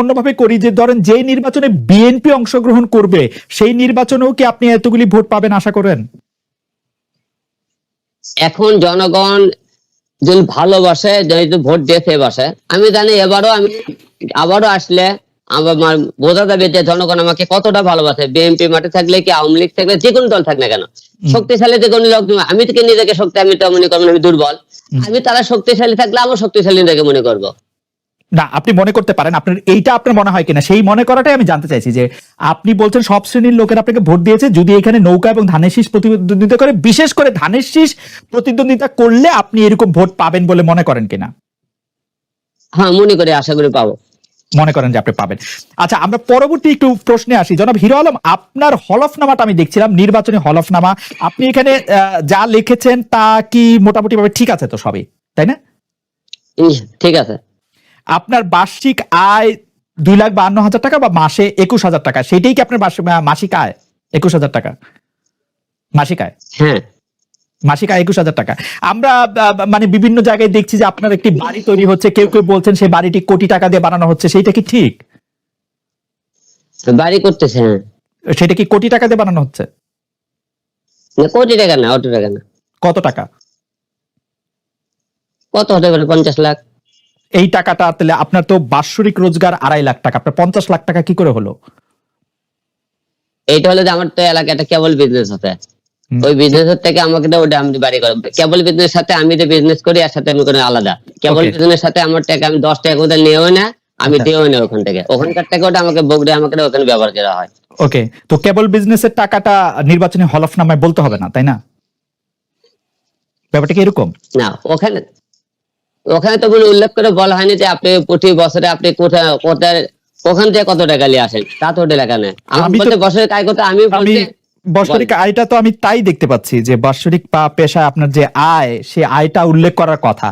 অন্যভাবে করি যে ধরেন যে নির্বাচনে বিএনপি অংশগ্রহণ করবে সেই নির্বাচনেও কি আপনি এতগুলি ভোট পাবেন আশা করেন? এখন জনগণ যদি ভালোবাসে যদি ভোট দিয়েছে বাসে আমি জানি এবারও আমি আবারও আসলে আমার বোঝা যাবে যে জনগণ আমাকে কতটা ভালোবাসে। বিএনপি মাঠে থাকলে কি আওয়ামী লীগ থাকলে যে কোনো দল থাক না কেন। শক্তিশালী যে কোনো লোক আমি থেকে নিজেকে শক্তি আমি তো মনে করব আমি দুর্বল। আমি তারা শক্তিশালী থাকলে আমার শক্তিশালী নিজেকে মনে করব। না আপনি মনে করতে পারেন আপনার এইটা আপনার মনে হয় কিনা সেই মনে করাটাই আমি জানতে চাইছি যে আপনি বলছেন সব শ্রেণির লোকের আপনাকে ভোট দিয়েছে যদি এখানে নৌকা এবং ধানের শীষ প্রতিদ্বন্দ্বিতা করে বিশেষ করে ধানের শীষ প্রতিদ্বন্দ্বিতা করলে আপনি এরকম ভোট পাবেন বলে মনে করেন কিনা? হ্যাঁ মনে করি আশা করি পাবো। মনে করেন যে আপনি পাবেন। আচ্ছা আমরা পরবর্তী একটু প্রশ্নে আসি। জনাব হিরো আলম আপনার হলফনামাটা আমি দেখছিলাম নির্বাচনী হলফনামা। আপনি এখানে যা লিখেছেন তা কি মোটামুটি ভাবে ঠিক আছে তো সবই? তাই না? ঠিক আছে। আপনার বার্ষিক আয় দুই লাখ বান্ন হাজার টাকা বা মাসে একুশ হাজার টাকা? সেটাই কি আপনার মাসিক আয়? একুশ হাজার টাকা। মাসিক আয়? হ্যাঁ। মাসিক আয় একুশ হাজার টাকা। আমরা মানে বিভিন্ন জায়গায় দেখছি যে আপনার একটি বাড়ি তৈরি হচ্ছে কেউ কেউ বলছেন সেই বাড়িটি কোটি টাকা দিয়ে বানানো হচ্ছে সেইটা কি ঠিক? বাড়ি করতেছে হ্যাঁ। সেটা কি কোটি টাকা দিয়ে বানানো হচ্ছে? কোটি টাকা না অত টাকা না। কত টাকা? কত হতে পারে? পঞ্চাশ লাখ। এই টাকাটা তাহলে আপনার তো বাৎসরিক রোজগার আড়াই লাখ টাকা। আপনার পঞ্চাশ লাখ টাকা কি করে হলো? এইটা হলো যে আমার তো এলাকায় একটা কেবল বিজনেস হুম। ওই বিজনেসের থেকে আমাকে তো ওটা আমি বাড়ি করব। কেবল বিজনেস সাথে আমি যে বিজনেস করি এর সাথে আমি কোনো আলাদা। কেবল. বিজনেস সাথে আমার টাকা আমি দশ টাকা কোথাও নিয়েও না আমি আচ্ছা। দিয়েও না ওখান থেকে। ওখানকার টাকা ওটা আমাকে বগড়ে আমাকে ওখানে ব্যবহার করা হয়। ওকে তো কেবল বিজনেসের টাকাটা নির্বাচনী হলফনামায় বলতে হবে না তাই না? ব্যাপারটা কি এরকম? না ওখানে ওখানে তো কোনো উল্লেখ করে বলা হয়নি যে আপনি প্রতি বছরে আপনি কোথায় কোথায় ওখান থেকে কত টাকা নিয়ে আসেন। তা তো লেখা নেই। আমি বলতে বছরে কাজ করতে আমি বাৎসরিক আয়টা তো আমি তাই দেখতে পাচ্ছি যে বাৎসরিক বা পেশায় আপনার যে আয় সে আয়টা উল্লেখ করার কথা।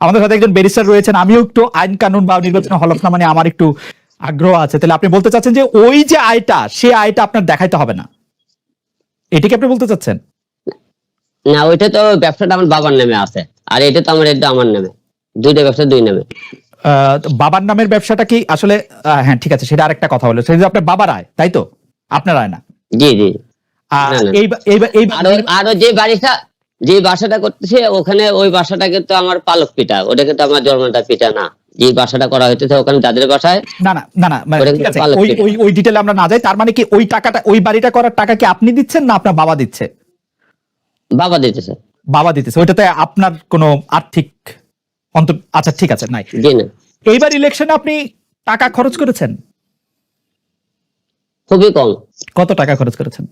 আমাদের সাথে একজন ব্যারিস্টার রয়েছেন আমিও একটু আইন কানুন বা নির্বাচনী হলফনামা নিয়ে আমার একটু আগ্রহ আছে। তাহলে আপনি বলতে চাচ্ছেন যে ওই যে আয়টা সে আয়টা আপনার দেখাইতে হবে না। এটাকে আপনি বলতে চাচ্ছেন? না ওইটা তো ব্যবসাটা আমার বাবার নামে আছে। আর এটা তো আমার এটা আমার নামে। দুইটা ব্যবসা দুই নামে। বাবার নামের ব্যবসাটা কি আসলে হ্যাঁ ঠিক আছে সেটা আরেকটা কথা হলো। সেটা আপনার বাবার আয় তাই তো? আপনার আয় না? জি জি। আর যে বাড়িটা যে বাসাটা করতেছে ওখানে ওই বাসাটা কিন্তু আমার পালক পিঠা ওটা কিন্তু আমার জন্মটা পিঠা না। যে বাসাটা করা হইতেছে ওখানে যাদের বাসায় না না না না মানে ওই ওই ওই ডিটেলে আমরা না যাই তার মানে কি ওই টাকাটা ওই বাড়িটা করার টাকা কি আপনি দিচ্ছেন না আপনার বাবা দিচ্ছে? বাবা দিতেছে। বাবা দিতেছে ওইটাতে আপনার কোনো আর্থিক অন্ত আচ্ছা ঠিক আছে নাই। এইবার ইলেকশনে আপনি টাকা খরচ করেছেন? খুবই কম। কত টাকা খরচ করেছেন?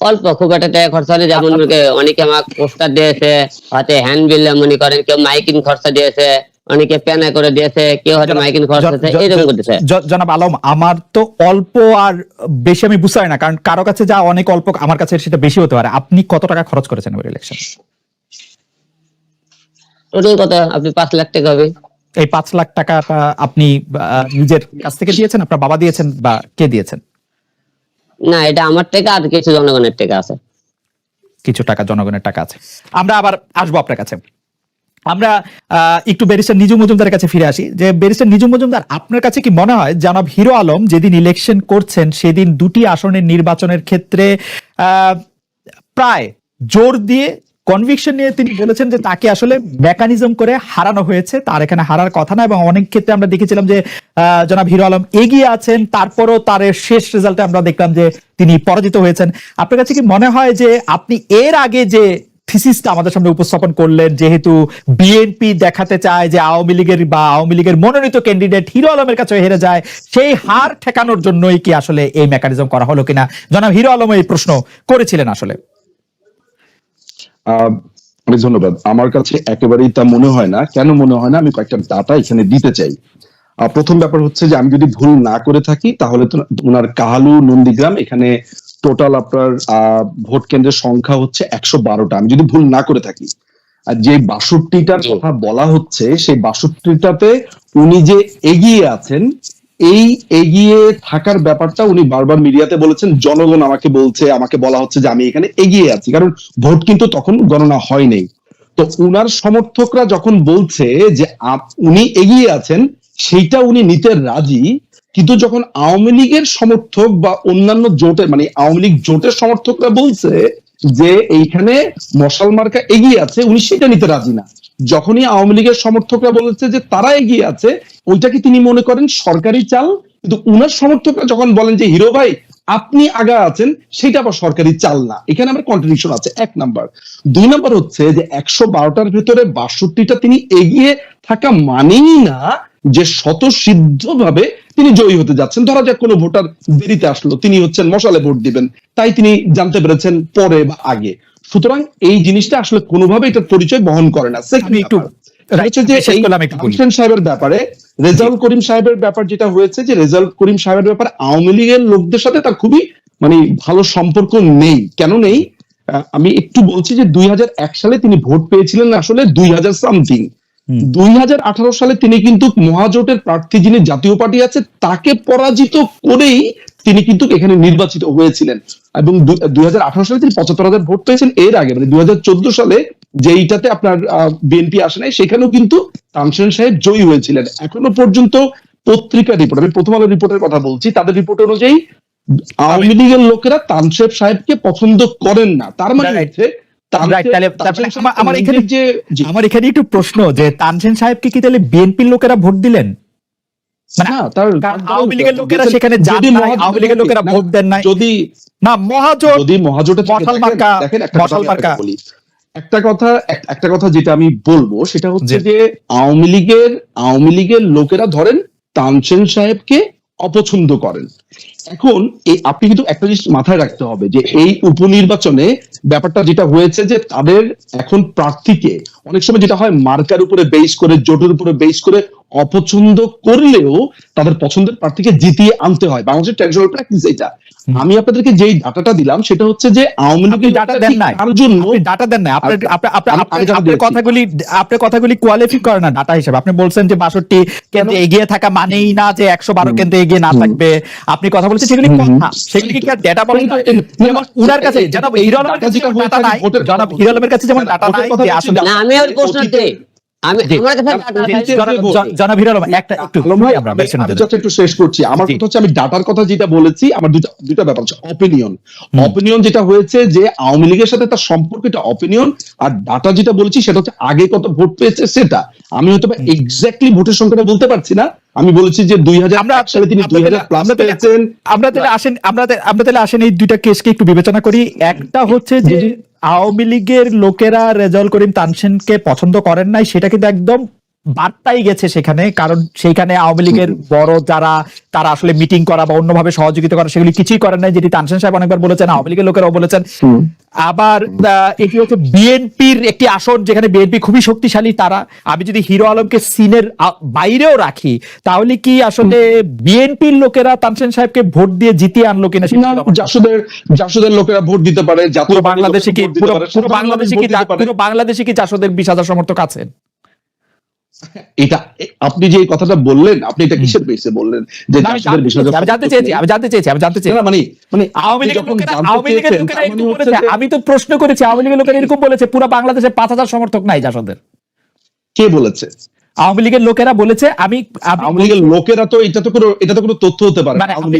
অল্প খুব একটা টাকা খরচা হলে যেমন অনেকে- অনেকে আমাকে পোস্টার দিয়েছে হাতে হ্যান্ড বিল মনে করেন কেউ মাইকিং খরচা দিয়েছে অনেকে পেনা করে দিয়েছে কেউ হয়তো মাইকিং খরচা দিয়েছে এরকম করতেছে। জনাব আলম আমার তো অল্প আর বেশি আমি বুঝতে পারি না কারণ কারও কাছে যা অনেক অল্প আমার কাছে সেটা বেশি হতে পারে। আপনি কত টাকা খরচ করেছেন এবার ইলেকশন টোটাল কত? আপনি পাঁচ লাখ টাকা হবে। এই পাঁচ লাখ টাকা আপনি নিজের কাছ থেকে দিয়েছেন? আপনার বাবা দিয়েছেন বা কে দিয়েছেন? না এটা আমার টাকা আর কিছু জনগণের টাকা আছে। কিছু টাকা জনগণের টাকা আছে। আমরা আবার আসব আপনার কাছে। আমরা একটু ব্যারিস্টার নিজু মজুমদারের কাছে ফিরে আসি। যে ব্যারিস্টার নিজু মজুমদার আপনার কাছে কি মনে হয় জনাব হিরো আলম যেদিন ইলেকশন করছেন সেদিন দুটি আসনের নির্বাচনের ক্ষেত্রে আহ, প্রায় জোর দিয়ে কনভিকশন নিয়ে তিনি বলেছেন যে তাকে আসলে মেকানিজম করে হারানো হয়েছে, তার এখানে হারার কথা না এবং অনেক ক্ষেত্রে আমরা দেখেছিলাম যে জনাব হিরো আলম এগিয়ে আছেন, তারপরও তার শেষ রেজাল্টে আমরা দেখলাম যে তিনি পরাজিত হয়েছেন। আপনার কাছে কি মনে হয় যে আপনি এর আগে যে থিসিসটা আমাদের সামনে উপস্থাপন করলেন, যেহেতু বিএনপি দেখাতে চায় যে আওয়ামী লীগের বা আওয়ামী লীগের মনোনীত ক্যান্ডিডেট হিরো আলমের কাছে হেরে যায়, সেই হার ঠেকানোর জন্যই কি আসলে এই মেকানিজম করা হলো কিনা? জনাব হিরো আলম এই প্রশ্ন করেছিলেন আসলে। ধন্যবাদ। আমার কাছে একেবারেই তা মনে হয় না। কেন মনে হয় না? আমি কয়েকটা ডাটা এখানে দিতে চাই। প্রথম ব্যাপার হচ্ছে যে আমি যদি ভুল না করে থাকি তাহলে তো ওনার কাহালু নন্দীগ্রাম এখানে টোটাল আপনার আহ, ভোট কেন্দ্রের সংখ্যা হচ্ছে একশো বারোটা। আমি যদি ভুল না করে থাকি। আর যে বাষট্টিটার কথা বলা হচ্ছে সেই বাষট্টিটাতে উনি যে এগিয়ে আছেন এই এগিয়ে থাকার ব্যাপারটা উনি বারবার মিডিয়াতে বলেছেন, জনগণ আমাকে বলছে, আমাকে বলা হচ্ছে যে আমি এখানে এগিয়ে আছি। কারণ ভোট কিন্তু তখন গণনা হয়নি তো উনার সমর্থকরা যখন বলছে যে উনি এগিয়ে আছেন, সেইটা উনি নিতে রাজি, কিন্তু যখন আওয়ামী লীগের সমর্থক বা অন্যান্য জোটের মানে আওয়ামী লীগ জোটের সমর্থকরা বলছে যে এইখানে মশাল মার্কা এগিয়ে আছে, উনি সেটা নিতে রাজি না। যখনই আওয়ামী লীগের সমর্থকরা বলেছে যে তারা এগিয়ে আছে ওইটাকে তিনি মনে করেন সরকারি চাল? কিন্তু উনার সমর্থকরা যখন বলেন যে, হিরো ভাই, আপনি আগা আছেন সেটা আবার সরকারি চাল না। এখানে আমার কন্ট্রাডিকশন আছে, এক নাম্বার। দুই নাম্বার হচ্ছে যে, একশো বারোটার ভেতরে বাষট্টিটা তিনি এগিয়ে থাকা মানেই না যে স্বতঃসিদ্ধ ভাবে তিনি জয়ী হতে যাচ্ছেন। ধরা যাক কোনো ভোটার দেরিতে আসলো তিনি হচ্ছেন মশালে ভোট দিবেন। তাই তিনি জানতে পেরেছেন পরে বা আগে। সুতরাং এই জিনিসটা আসলে কোনোভাবে এটা পরিচয় বহন করে না। একটু সাহেবের ব্যাপারে রেজাউল করিম সাহেবের ব্যাপার যেটা হয়েছে যে রেজাউল করিম সাহেবের ব্যাপারে আওয়ামী লীগের লোকদের সাথে তার খুবই মানে ভালো সম্পর্ক নেই। কেন নেই? আমি একটু বলছি যে দুই হাজার এক সালে তিনি ভোট পেয়েছিলেন আসলে দুই হাজার সামথিং। দুই হাজার আঠারো সালে তিনি কিন্তু মহাজোটের প্রার্থী যিনি জাতীয় পার্টি আছে তাকে পরাজিত করেই তিনি কিন্তু এখানে নির্বাচিত হয়েছিলেন। এবং দুই সালে তিনি পঁচাত্তর হাজার ভোট পেয়েছেন এর আগে। মানে দুই সালে যেইটাতে আপনার বিএনপি আসে নাই সেখানেও কিন্তু তানসেন সাহেব জয়ী হয়েছিলেন। এখনও পর্যন্ত পত্রিকা রিপোর্ট আমি প্রথম আলো রিপোর্টের কথা বলছি তাদের রিপোর্ট অনুযায়ী আওয়ামী লীগের লোকেরা তানসেব সাহেবকে পছন্দ করেন না। তার মানে হচ্ছে আমার- এখানে- যে আমার এখানে একটু প্রশ্ন যে তানসেন সাহেবকে কি তাহলে বিএনপির লোকেরা ভোট দিলেন? লোকেরা সেখানে লোকেরা ভোট দেন নাই। যদি না মহাজোট যদি মহাজোটে মার্কা- মার্কা। একটা কথা একটা কথা যেটা আমি বলব সেটা হচ্ছে যে আওয়ামী লীগের আওয়ামী লীগের লোকেরা ধরেন তানসেন সাহেবকে অপছন্দ করেন। এখন এই আপনি কিন্তু একটা জিনিস মাথায় রাখতে হবে যে এই উপনির্বাচনে ব্যাপারটা যেটা হয়েছে যে তাদের এখন প্রার্থীকে অনেক সময় যেটা হয় মার্কার উপরে বেস করে, জোটের উপরে বেস করে অপছন্দ করলেও তাদের পছন্দের প্রার্থীকে জিতিয়ে আনতে হয়। বাংলাদেশের ট্রেডিশনাল প্র্যাকটিস এটা আমি আপনাদেরকে যেই ডাটাটা দিলাম সেটা হচ্ছে যে আওয়ামী লীগের ডাটা দেন নাই। তার জন্য আপনি ডাটা দেন না আপনার আপনি- আপনার। কথাগুলি আপনার কথাগুলি কোয়ালিফাই করে না ডাটা হিসেবে। আপনি বলছেন যে বাষট্টি কেন্দ্রে এগিয়ে থাকা মানেই না যে একশো বারো কেন্দ্রে এগিয়ে না থাকবে। আপনি কথা বলছেন সেগুলি। কথা। সেগুলি কি ডেটা বলেন উনার কাছে জনাব data কাছে যেমন ডাটা নাই জনাব হিরো কাছে যেমন ডাটা নাই আসলে না। আমি ওর প্রশ্ন দিই। আমি জি। আমার। কথা হচ্ছে আমি ডাটার কথা যেটা বলেছি আমার দুটা দুটা ব্যাপার হচ্ছে অপিনিয়ন অপিনিয়ন যেটা হয়েছে যে আওয়ামী লীগের সাথে তার সম্পর্ক এটা অপিনিয়ন আর ডাটা যেটা বলেছি সেটা হচ্ছে আগে কত ভোট পেয়েছে সেটা। আমি হয়তো এক্স্যাক্টলি ভোটের সংখ্যাটা বলতে পারছি না আমি বলেছি যে দুই হাজার আমরা সালে তিনি দুই হাজার প্লাস পেয়েছেন। আমরা তাহলে আসেন আমরা আমরা তাহলে আসেন এই দুইটা কেসকে একটু বিবেচনা করি। একটা হচ্ছে যে আওয়ামী লীগের লোকেরা রেজাউল করিম তানসেনকে পছন্দ করেন নাই সেটা কিন্তু একদম বার্তাই গেছে সেখানে কারণ সেইখানে আওয়ামী লীগের বড় যারা তারা আসলে মিটিং করা বা অন্যভাবে সহযোগিতা করা সেগুলি কিছুই করেন নাই যেটি তানসেন সাহেব অনেকবার বলেছেন আওয়ামী লীগের লোকেরাও বলেছেন। আবার এটি হচ্ছে বিএনপির একটি আসন যেখানে বিএনপি খুবই শক্তিশালী তারা আমি যদি হিরো আলমকে সিনের বাইরেও রাখি তাহলে কি আসলে বিএনপির লোকেরা তানসেন সাহেবকে ভোট দিয়ে জিতিয়ে আনলো কিনা জাসদের জাসদের লোকেরা ভোট দিতে পারে জাতীয় বাংলাদেশে কি পুরো বাংলাদেশে কি পারে। বাংলাদেশে কি চাষদের বিশ হাজার সমর্থক আছেন? এটা আপনি যে এই কথাটা বললেন আপনি এটা কিসের বেসে বললেন? যে আমি জানতে চেয়েছি, আমি জানতে চেয়েছি আমি জানতে চেয়েছি মানে মানে আওয়ামী লীগের লোকেরা আওয়ামী লীগের লোকেরা এরকম মানে বলেছে আমি তো প্রশ্ন করেছি আওয়ামী লীগের লোকেরা এরকম বলেছে পুরো বাংলাদেশে পাঁচ হাজার সমর্থক নাই জাসদের। কে বলেছে? আওয়ামী লীগের লোকেরা বলেছে আমি আওয়ামী লীগের লোকেরা তো এটা তো কোনো এটা তো কোনো তথ্য হতে পারে মানে আপনি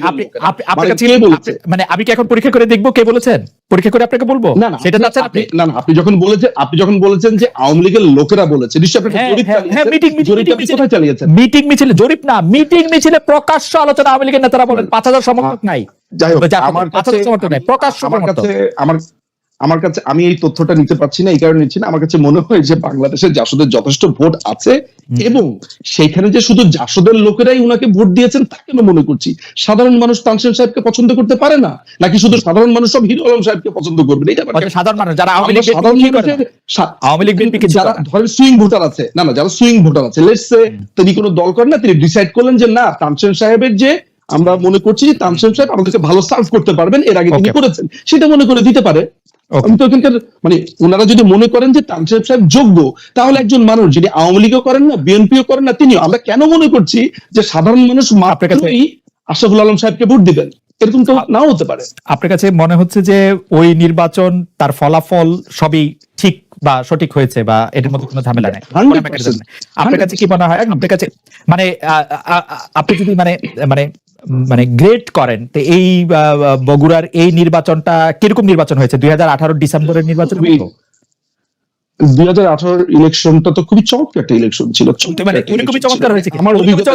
আপনার মানে কাছে মানে আমি কি এখন পরীক্ষা করে দেখব কে বলেছেন? পরীক্ষা করে আপনাকে বলব? না না সেটা আপনি- চাচ্ছেন আপনি? আপনি- না না আপনি যখন বলেছেন আপনি যখন বলেছেন যে আওয়ামী লীগের লোকেরা বলেছে নিশ্চয়ই আপনি হ্যাঁ, জরিপ হ্যাঁ, হ্যাঁ, চালিয়েছেন। meeting, জরিপটা কোথায় চালিয়েছেন? মিটিং মিছিলে জরিপ না মিটিং মিছিলে প্রকাশ্য আলোচনা আওয়ামী লীগের নেতারা বলেন পাঁচ হাজার সমর্থক নাই। যাই হোক আমার কাছে সমর্থক নাই প্রকাশ্য আমার কাছে আমার আমার কাছে আমি এই তথ্যটা নিতে পারছি না এই কারণে নিচ্ছি না। আমার কাছে মনে হয় যে বাংলাদেশের জাসদের যথেষ্ট ভোট আছে এবং সেখানে যে শুধু জাসদের লোকেরাই উনাকে ভোট দিয়েছেন তা কেন মনে করছি? সাধারণ মানুষ তানসেন সাহেবকে পছন্দ করতে পারে না? নাকি শুধু সাধারণ মানুষ সব হিরো আলম সাহেবকে পছন্দ করবে এটা সাধারণ মানুষ যারা আওয়ামী লীগ সাধারণ মানুষের আওয়ামী লীগ বিএনপি যারা ধরেন সুইং ভোটার আছে না না যারা সুইং ভোটার আছে লেটস সে তিনি কোনো দল করেন না তিনি ডিসাইড করলেন যে না তানসেন সাহেবের যে আমরা মনে করছি যে তানসেন সাহেব আমাদেরকে ভালো সার্ভ করতে পারবেন এর আগে তিনি করেছেন সেটা মনে করে দিতে পারে. আমি তো এখানকার মানে ওনারা যদি মনে করেন যে তানসেন সাহেব যোগ্য তাহলে একজন মানুষ যিনি আওয়ামী লীগও করেন না বিএনপিও করেন না তিনিও। আমরা কেন মনে করছি যে সাধারণ মানুষ মাত্রই আশরাফুল আলম সাহেবকে ভোট দিবেন? এরকম তো নাও হতে পারে। আপনার কাছে মনে হচ্ছে যে ওই নির্বাচন তার ফলাফল সবই ঠিক বা সঠিক হয়েছে বা এটার মধ্যে কোনো ঝামেলা নেই? 100% কোনো mechanism নেই। আপনার কাছে কি মনে হয়? আপনার কাছে মানে আপনি যদি মানে মানে মানে গ্রেট করেন তো এই বগুড়ার এই নির্বাচনটা কীরকম নির্বাচন হয়েছে? দুই হাজার আঠারো ডিসেম্বরের নির্বাচন দুই হাজার আঠারোর ইলেকশনটা তো খুবই চমৎকার একটা ইলেকশন ছিল। মানে চমৎকার হয়েছে? আমার অভিজ্ঞতা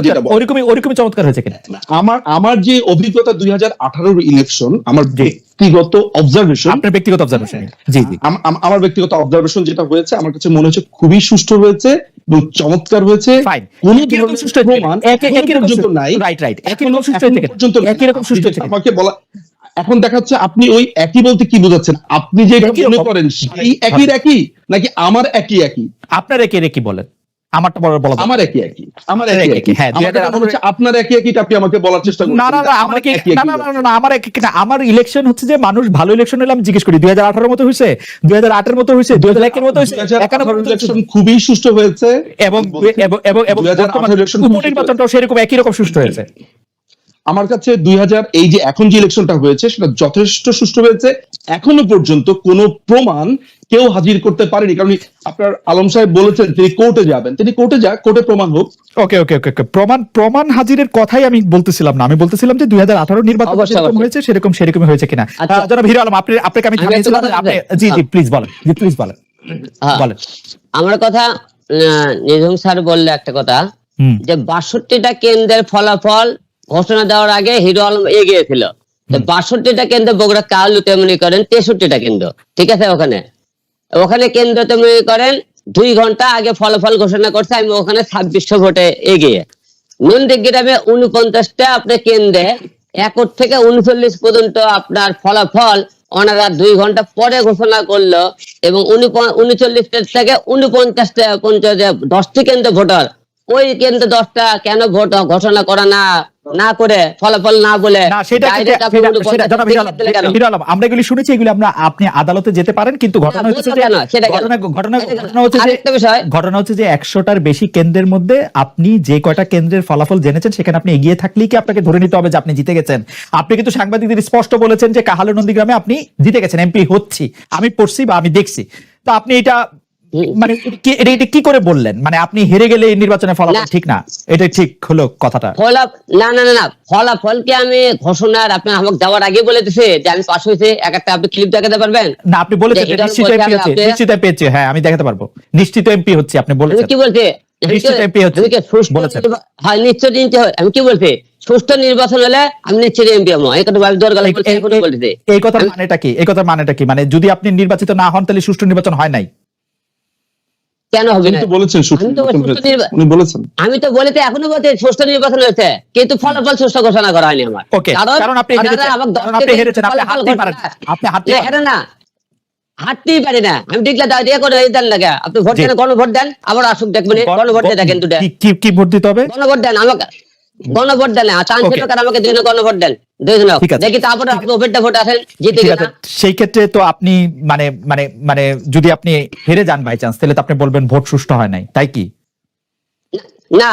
চমৎকার- হয়েছে কিনা? আমার আমার যে অভিজ্ঞতা দুই হাজার আঠারোর ইলেকশন আমার ব্যক্তিগত অবজারভেশন আপনার ব্যক্তিগত অবজারভেশন জি জি। আমার ব্যক্তিগত অবজারভেশন যেটা হয়েছে আমার কাছে মনে হচ্ছে খুবই সুষ্ঠু হয়েছে এবং চমৎকার হয়েছে। কোন ধরনের সুষ্ঠু প্রমাণ একই- রকম নাই। রাইট রাইট একই রকম সুষ্ঠু হয়েছে একই রকম সুষ্ঠু হয়েছে আমাকে বলা এখন দেখা দেখাচ্ছে আপনি ওই একই বলতে কি বোঝাচ্ছেন? আপনি যে মনে করেন সেই একই একই? নাকি আমার একই একই? আপনার বলেন। আমারটা বলা আমার একই একই। আমার একই একই একই। একই, হ্যাঁ, আমার কাছে 2018 হচ্ছে আপনার একই একইটা আপনি আমাকে বলার চেষ্টা করছেন না না না আমার না না না, না, না, আমার এক- না, আমার ইলেকশন হচ্ছে যে মানুষ ভালো ইলেকশন হলে আমি জিজ্ঞেস করি। দুই হাজার আঠারোর মতো হয়েছে? দুই হাজার আটের মতো হয়েছে? দুই হাজার একের মতো ইলেকশন খুবই সুষ্ঠু হয়েছে। এবং এবং এবং এবং বর্তমান election উপনির্বাচনটাও সেরকম একই রকম সুষ্ঠু হয়েছে। আমার কাছে দুই হাজার এই যে এখন যে ইলেকশনটা হয়েছে সেটা যথেষ্ট সুষ্ঠু হয়েছে। এখনও পর্যন্ত কোনো প্রমাণ কেউ হাজির করতে পারেনি। কারণ আপনার আলম সাহেব বলেছেন তিনি কোর্টে যাবেন। তিনি কোর্টে যাক কোর্টে প্রমাণ হোক। ওকে ওকে ওকে ওকে। প্রমাণ প্রমাণ হাজিরের কথাই আমি বলতেছিলাম না। আমি বলতেছিলাম যে দুই হাজার আঠারো নির্বাচন হয়েছে সেরকম সেরকমই হয়েছে কিনা। আচ্ছা। আহ, জনাব হিরো আলম আপনি আপনাকে আমি জি জি। প্লিজ বলেন। জি প্লিজ বলেন। হ্যাঁ, বলেন। আমার কথা আহ, নিঝুম স্যার বললে একটা কথা। হুম। যে বাষট্টিটা কেন্দ্রের ফলাফল ঘোষণা দেওয়ার আগে হিরো আলম এগিয়েছিল বাষট্টিটা কেন্দ্র বগুড়া কালুতে মনে করেন তেষট্টিটা কেন্দ্র। ঠিক আছে ওখানে? ওখানে কেন্দ্রতে মনে করেন দুই ঘণ্টা আগে ফলাফল ঘোষণা করছে আমি ওখানে ছাব্বিশশো ভোটে এগিয়ে। নন্দীগ্রামে উনপঞ্চাশটা আপনার কেন্দ্রে একর থেকে উনচল্লিশ পর্যন্ত আপনার ফলাফল ওনারা দুই ঘণ্টা পরে ঘোষণা করল এবং উনচল্লিশটা থেকে উনপঞ্চাশটা পঞ্চাশ দশটি কেন্দ্র ভোটার ওই কেন্দ্র দশটা কেন ভোট ঘোষণা করা না? না করে ফলাফল না বলে সেটা আপনি সেটা- 49 সেটা জনাব হিরো আলম, দিলে কেন? হিরো আলম, আমরা এগুলি শুনেছি এগুলি আমরা আপনি আদালতে যেতে পারেন কিন্তু ঘটনা হচ্ছে যে? ঘটনা হচ্ছে ঘটনা হচ্ছে যে একশোটার বেশি কেন্দ্রের মধ্যে আপনি যে কয়টা কেন্দ্রের ফলাফল জেনেছেন সেখানে আপনি এগিয়ে থাকলেই কি আপনাকে ধরে নিতে হবে যে আপনি জিতে গেছেন? আপনি কিন্তু সাংবাদিকদের স্পষ্ট বলেছেন যে কাহালু নন্দীগ্রামে আপনি জিতে গেছেন এমপি হচ্ছি। আমি পড়ছি বা আমি দেখছি। তো আপনি এটা মানে কি- এটা এটা কি করে বললেন? মানে আপনি হেরে গেলে এই নির্বাচনের ফলাফল ঠিক না? এটা ঠিক হলো কথাটা। ফলা না না না না। ফলাফলকে আমি ঘোষণার আপনি আমাকে আগে বলে দিছে যে আমি পাস হয়েছে। একটা আপনি ক্লিপ দেখাতে পারবেন। না আপনি বলেছেন নিশ্চিত এমপি হচ্ছে নিশ্চিত এমপি হচ্ছে হ্যাঁ আমি দেখাতে পারব। নিশ্চিত এমপি হচ্ছে আপনি বলেছেন। কি বলছি? নিশ্চিত হচ্ছে। হ্যাঁ নিশ্চিত নিতে। আমি কি বলছি? সুষ্ঠু নির্বাচন হলে আমি নিশ্চিত এমপি হব। এই কথা এই কথার মানেটা কি? এই কথার মানেটা কি? মানে যদি আপনি নির্বাচিত না হন তাহলে সুষ্ঠু নির্বাচন হয় নাই। কেন হবে না? বলেছেন উনি বলেছেন। আমি তো বলেতে এখনও বলতে সুষ্ঠু নির্বাচন হয়েছে কিন্তু ফলাফল সুষ্ঠু ঘোষণা করা হয়নি আমার। ওকে কারণ আপনি আপনি হেরেছেন আপনি হারতেই পারেন আপনি হারতে পারেন। না হাঁটতেই পারে না। আমি দেখলে দাও দিয়ে করে দেন লাগে আপনি ভোট। দেন গণভোট দেন আবার আসুক দেখবেন গণভোট দেন কিন্তু কি- ভোট দিতে হবে? গণভোট দেন আমাকে গণভোট দেন চান্স আমাকে দুজন গণভোট দেন? দেখি তারপরে আপনি ভোট আসেন জিতে সেই ক্ষেত্রে তো আপনি মানে মানে মানে যদি আপনি হেরে যান বাই চান্স তাহলে তো আপনি বলবেন ভোট সুষ্ঠু হয় নাই। তাই কি? না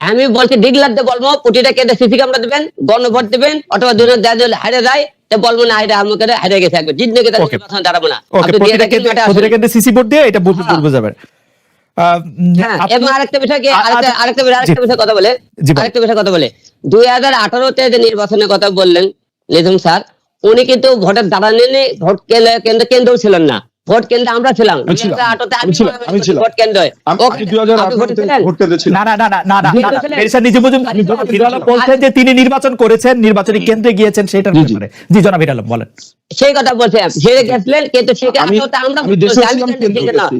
আমি বলছি ডিগলারতে বলব প্রতিটা কেন্দ্রে সিসি ক্যামেরা দেবেন গণভোট দেবেন অথবা দুজন দেয় যদি হারে যায় তো বলব না হারে আমাকে হারে গেছে একবার। জিতলে গেছে দাঁড়াবো না। সিসি ভোট দিয়ে এটা হ্যাঁ। যাবে আহ, উম, হ্যাঁ, আপনি- এবং আরেকটা বিষয় আরেকটা আরেকটা বিষয়-। কথা বলে। আরেকটা বিষয় কথা বলে। দুই হাজার আঠারোতে যে নির্বাচনের কথা বললেন নিধুম স্যার উনি কিন্তু ভোটের দাঁড়ালেন ভোট কেন্দ্র কেন্দ্র ছিলেন না। ভোট কেন্দ্রে আমরা ছিলাম। আমি ছিলাম। 2018 আমি ছিলাম, আমি ছিলাম। ভোট কেন্দ্রে না না না না না বলছেন যে তিনি নির্বাচন করেছেন নির্বাচনী কেন্দ্রে গিয়েছেন সেটার। ব্যাপারে। জি জনাব আলম বলেন। সেই কথা বলছে সে গেছিলেন কিন্তু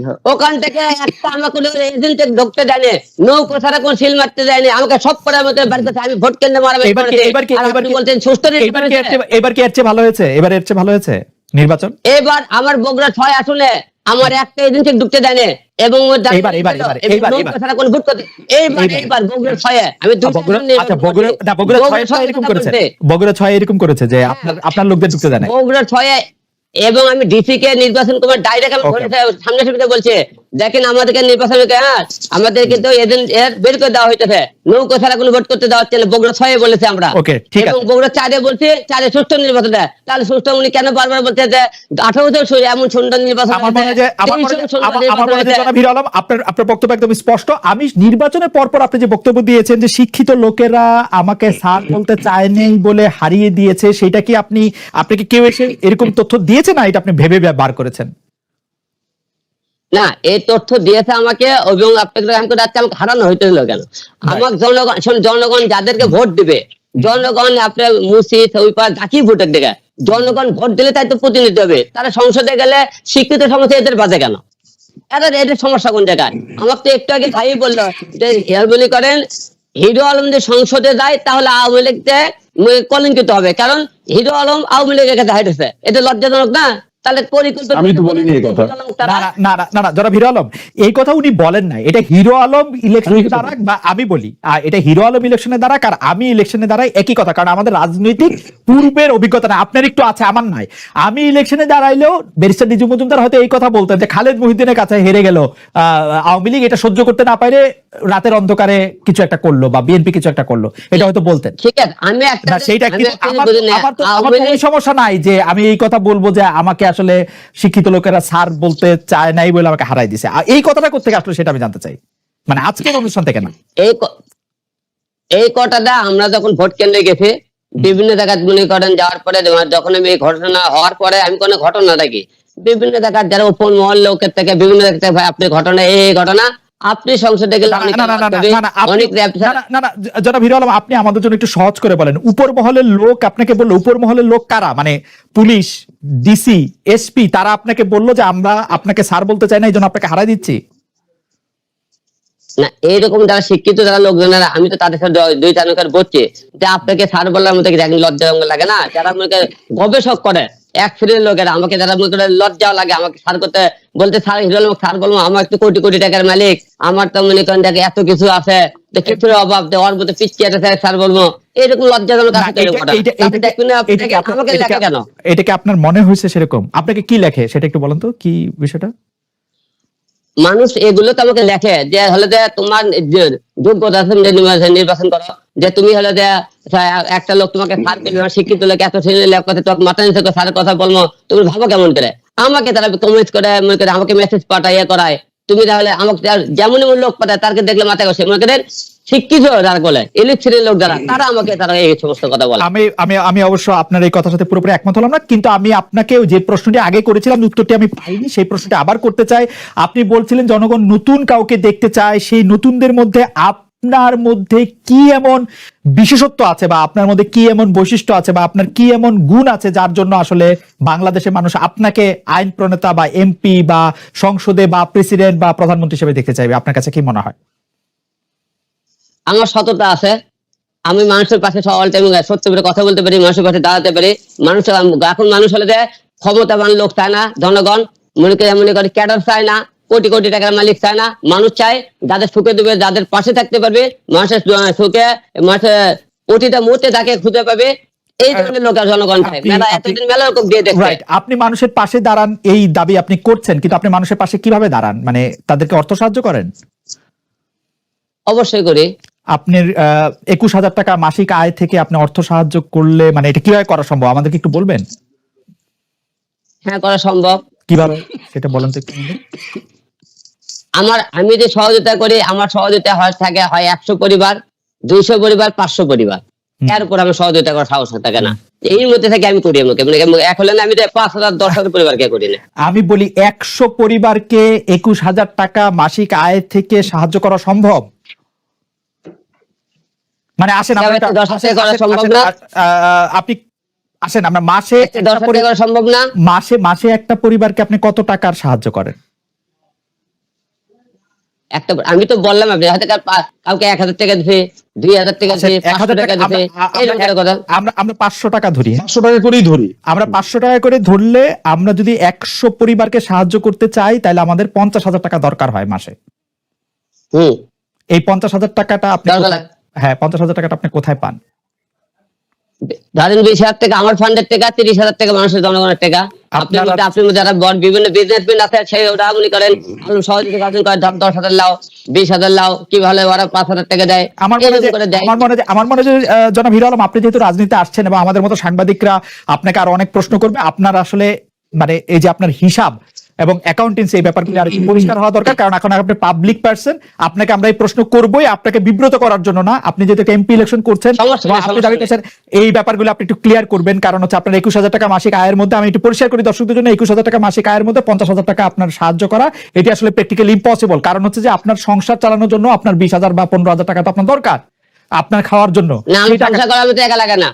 হ্যাঁ। ওখান থেকে একটা আমাকে এজেন্ট ঢুকতে দেয়নি নৌকো ছাড়া কোন সিল মারতে দেয়নি আমাকে সব করে মতো বাড়িতে আমি ভোট কেন্দ্রে মারামারি এবার কি এবার কি এবার কি এবার কি এর চেয়ে ভালো হয়েছে? এবার এর চেয়ে ভালো হয়েছে? নির্বাচন? এবার আমার বগুড়া ছয় আসলে আমার একটা এজেন্সি ঢুকতে এবং এইবার, এইবার, এইবার, এইবার, এইবার। ছাড়া কোনো ভোট করতে এইবার এইবার। এইবার। বগুড়া ছয়ে আমি আচ্ছা বগুড়া না বগুড়া ছয় এরকম করেছে? বগুড়া ছয় এরকম করেছে যে আপনার আপনার লোকদের ঢুকতে দেয় না বগুড়া ছয়ে এবং আমি ডিসি কে নির্বাচন করব ডাইরেক্ট আমি সামনে সামনে বলছে দেখেন আমাদেরকে নির্বাচন আমাদের কিন্তু এদিন এর বের করে দেওয়া হইতেছে। নৌকো ছাড়া কোনো ভোট করতে দেওয়া হচ্ছে না। বগুড়া ছয়ে বলেছে আমরা। এবং। বগুড়া চারে বলছে চারে সুষ্ঠু নির্বাচন দেয়। তাহলে সুষ্ঠু উনি কেন বারবার বলছে যে আঠারো বছর এমন সুন্দর নির্বাচন আপনার আপনার বক্তব্য একদম স্পষ্ট। আমি নির্বাচনের পর পর আপনি যে বক্তব্য দিয়েছেন যে শিক্ষিত লোকেরা আমাকে স্যার বলতে চায়নি বলে হারিয়ে দিয়েছে সেটা কি আপনি আপনাকে কেউ এসে এরকম তথ্য দিয়েছে না? এটা আপনি ভেবে বার করেছেন। না এই তথ্য দিয়েছে আমাকে এবং আপনাকে আমাকে হারানো হইতেছিল কেন? আমার জনগণ জনগণ যাদেরকে ভোট দিবে জনগণ আপনার মুসি সৈপার যাকেই ভোটের দিকে জনগণ ভোট দিলে তাই তো প্রতিনিধি হবে। তারা সংসদে গেলে শিক্ষিত সমস্যা এদের বাজে কেন? এদের এদের সমস্যা কোন জায়গায়? আমার তো একটু আগে ভাই বলল যে করেন হিরো আলম যে সংসদে যায় তাহলে আওয়ামী লীগকে কলঙ্কিত হবে। কারণ হিরো আলম আওয়ামী লীগের কাছে হাইটেছে এটা লজ্জাজনক না? তাহলে পরিকল্পিত আমি তো বলিনি এই কথা। না না না না, না না যারা হিরো আলম এই কথা উনি বলেন না এটা হিরো আলম ইলেকশনে দাঁড়াক বা আমি বলি? এটা হিরো আলম ইলেকশনে দাঁড়াক আর আমি ইলেকশনে দাঁড়াই একই কথা কারণ আমাদের রাজনৈতিক পূর্বের অভিজ্ঞতা না আপনার একটু আছে আমার নাই। আমি ইলেকশনে দাঁড়াইলেও ব্যারিস্টার নিজু মজুমদার হয়তো এই কথা বলতেন যে খালেদ মহিউদ্দিনের কাছে হেরে গেল। আহ, আওয়ামী লীগ এটা সহ্য করতে না পারে রাতের অন্ধকারে কিছু একটা করল বা বিএনপি কিছু একটা করল। এটা হয়তো বলতেন। ঠিক আছে আমি একটা সেইটা কিন্তু আমার তো- সমস্যা নাই যে আমি এই কথা বলব যে আমাকে আসলে শিক্ষিত লোকেরা স্যার বলতে চায় নাই বলে আমাকে হারাই দিছে। এই কথাটা কোথেকে আসলে সেটা আমি জানতে চাই। মানে আজকের অনুষ্ঠান থেকে না। এই এই কটাটা আমরা যখন ভোট কেন্দ্রে গেছি, বিভিন্ন জায়গায় মনে করেন, যাওয়ার পরে যখন আমি এই ঘটনা হওয়ার পরে আমি কোনো ঘটনা দেখি বিভিন্ন জায়গার যারা উপর মহল লোকের থেকে, বিভিন্ন জায়গা থেকে আপনি ঘটনা এই ঘটনা। আপনি সংসদে গেলে জনাব হিরো আলম আপনি আমাদের জন্য একটু সহজ করে বলেন। উপর মহলের লোক আপনাকে বলল উপর মহলের লোক কারা? মানে পুলিশ ডিসি এসপি তারা আপনাকে বলল যে আমরা আপনাকে স্যার বলতে চাই না এই জন্য আপনাকে হারাই দিচ্ছি? না এইরকম যারা শিক্ষিত যারা লোকজনেরা আমি তো তাদের সাথে দুই চানকের বলছি যে আপনাকে স্যার কি লজ্জা লাগে না? যারা করে গবেষক করে এক শ্রেণির লোকেরা আমাকে যারা মনে করে লজ্জাও লাগে আমাকে সার করতে বলতে স্যার হিরো আলম স্যার বলব আমার একটু কোটি কোটি টাকার মালিক। আমার তো মনে করেন দেখে এত কিছু আছে। কিছুর অভাব তো ওর মধ্যে পিচ্ছি আছে স্যার বলব। এরকম লজ্জাজনক আমাকে লেখা কেন? এটাকে আপনার মনে হয়েছে সেরকম। আপনাকে কি লেখে? সেটা একটু বলেন তো কি বিষয়টা? মানুষ এগুলো তো আমাকে লেখে যে হলে যে তোমার যোগ্যতা আছে নির্বাচন করো, যে তুমি হলে যে একটা লোক তোমাকে সার পেলে শিক্ষিত লোক, এত শ্রেণির লোক কথা তোমাকে মাথা নিচে সারের কথা বলব, তুমি ভাবো কেমন করে? আমাকে তারা কমেন্ট করে, মনে করে আমাকে মেসেজ পাঠায় ইয়ে করায়। তুমি তাহলে আমাকে যেমন লোক পাঠায়, তারকে দেখলে মাথায় বসে। মনে করেন যারা আমি আমি আমি অবশ্য আপনার এই সাথে পুরোপুরি একমত হলাম না, কিন্তু আমি আপনাকে যে প্রশ্নটি আগে করেছিলাম, উত্তরটি আমি পাইনি, সেই আবার করতে চাই। আপনি বলছিলেন জনগণ নতুন কাউকে দেখতে চায়, সেই নতুনদের মধ্যে আপনার মধ্যে কি এমন বিশেষত্ব আছে বা আপনার মধ্যে কি এমন বৈশিষ্ট্য আছে বা আপনার কি এমন গুণ আছে যার জন্য আসলে বাংলাদেশের মানুষ আপনাকে আইন প্রণেতা বা এমপি বা সংসদে বা প্রেসিডেন্ট বা প্রধানমন্ত্রী হিসেবে দেখতে চাইবে? আপনার কাছে কি মনে হয়? আমার সততা আছে। আমি মানুষের পাশে অল টাইম সত্য করে কথা বলতে পারি মানুষের পাশে দাঁড়াতে পারি। মানুষ এখন মানুষ হলে যে ক্ষমতাবান লোক চায় না জনগণ। মনে করে মনে করে ক্যাডার চায় না কোটি কোটি টাকার মালিক চায় না। মানুষ চায় যাদের সুখে দেবে যাদের পাশে থাকতে পারবে মানুষের সুখে মানুষের প্রতিটা মুহূর্তে তাকে খুঁজে পাবে। এই ধরনের লোকের জনগণ চায়। মেলা এতদিন মেলা দিয়ে দেখছে। আপনি মানুষের পাশে দাঁড়ান এই দাবি আপনি করছেন কিন্তু আপনি মানুষের পাশে কীভাবে দাঁড়ান? মানে তাদেরকে অর্থ সাহায্য করেন? অবশ্যই করি। আপনার একুশ হাজার টাকা মাসিক আয় থেকে আপনি অর্থ সাহায্য করলে মানে এটা কীভাবে করা সম্ভব? আমাদেরকে একটু বলবেন? হ্যাঁ করা সম্ভব। কীভাবে? সেটা বলেন তো আমার আমি যে সহযোগিতা করি আমার সহযোগিতা হয় থাকে হয় একশো পরিবার দুইশো পরিবার পাঁচশো পরিবার। এর উপর আমি সহযোগিতা করার সাহস থাকে না। এই মধ্যে থেকে আমি করি আমাকে। মানে এক হলে না আমি পাঁচ হাজার দশ হাজার পরিবারকে করি না। আমি বলি একশো পরিবারকে একুশ হাজার টাকা মাসিক আয় থেকে সাহায্য করা সম্ভব মানে আসেন আমরা তবে একটা- তো দশ হাজার আসেন- করা আসেন- সম্ভব আসেন, না। আহ, আপনি আসেন আমরা মাসে করা সম্ভব না। মাসে মাসে একটা পরিবারকে আপনি কত টাকার সাহায্য করেন? একটা আমি তো বললাম আপনি কাউকে এক হাজার টাকা দিছে দুই হাজার টাকা আচ্ছা, পাঁচশো টাকা আমরা- আমরা- একটা কথা। আমরা আমরা পাঁচশো টাকা ধরি? পাঁচশো টাকা করেই ধরি। আমরা পাঁচশো টাকা করে ধরলে আমরা যদি একশো পরিবারকে সাহায্য করতে চাই তাহলে আমাদের পঞ্চাশ হাজার টাকা দরকার হয় মাসে। হম। এই পঞ্চাশ হাজার টাকাটা আপনি হ্যাঁ পঞ্চাশ হাজার টাকাটা আপনি কোথায় পান? ধরেন বিশ হাজার টাকা আমার ফান্ডের টাকা তিরিশ হাজার টাকা মানুষের জনগণের টাকা। আপনি আপনারা- মধ্যে- আপনি মধ্যে যারা বিভিন্ন বিজনেসম্যান আছে সেই ওরা মনে করেন সহযোগিতা কাজ করে দাম দশ হাজার লাও বিশ হাজার লাও কি ভালো ওরা পাঁচ হাজার টাকা দেয়? আমার মনে হয় আমার মনে হয় জনাব হিরো আলম আপনি যেহেতু রাজনীতি আসছেন এবং আমাদের মতো সাংবাদিকরা আপনাকে আরও অনেক প্রশ্ন করবে আপনার আসলে মানে এই যে আপনার হিসাব এবং অ্যাকাউন্টেন্সি এই ব্যাপারগুলো আর পরিষ্কার হওয়া দরকার। কারণ এখন আপনি পাবলিক পার্সন আপনাকে আমরা এই প্রশ্ন করবোই আপনাকে বিব্রত করার জন্য না। আপনি যেহেতু এমপি ইলেকশন করছেন আপনি দাবি করছেন এই ব্যাপারগুলো আপনি একটু ক্লিয়ার করবেন। কারণ হচ্ছে আপনার একুশ হাজার টাকা মাসিক আয়ের মধ্যে আমি একটু পরিষ্কার করি দর্শকদের জন্য একুশ হাজার টাকা মাসিক আয়ের মধ্যে পঞ্চাশ হাজার টাকা আপনার সাহায্য করা এটি আসলে প্র্যাকটিক্যালি ইম্পসিবল কারণ হচ্ছে যে আপনার সংসার চালানোর জন্য আপনার বিশ হাজার বা পনেরো হাজার টাকা তো আপনার দরকার আপনার খাওয়ার জন্য। না আমি সংসার করার মতো একা লাগে না।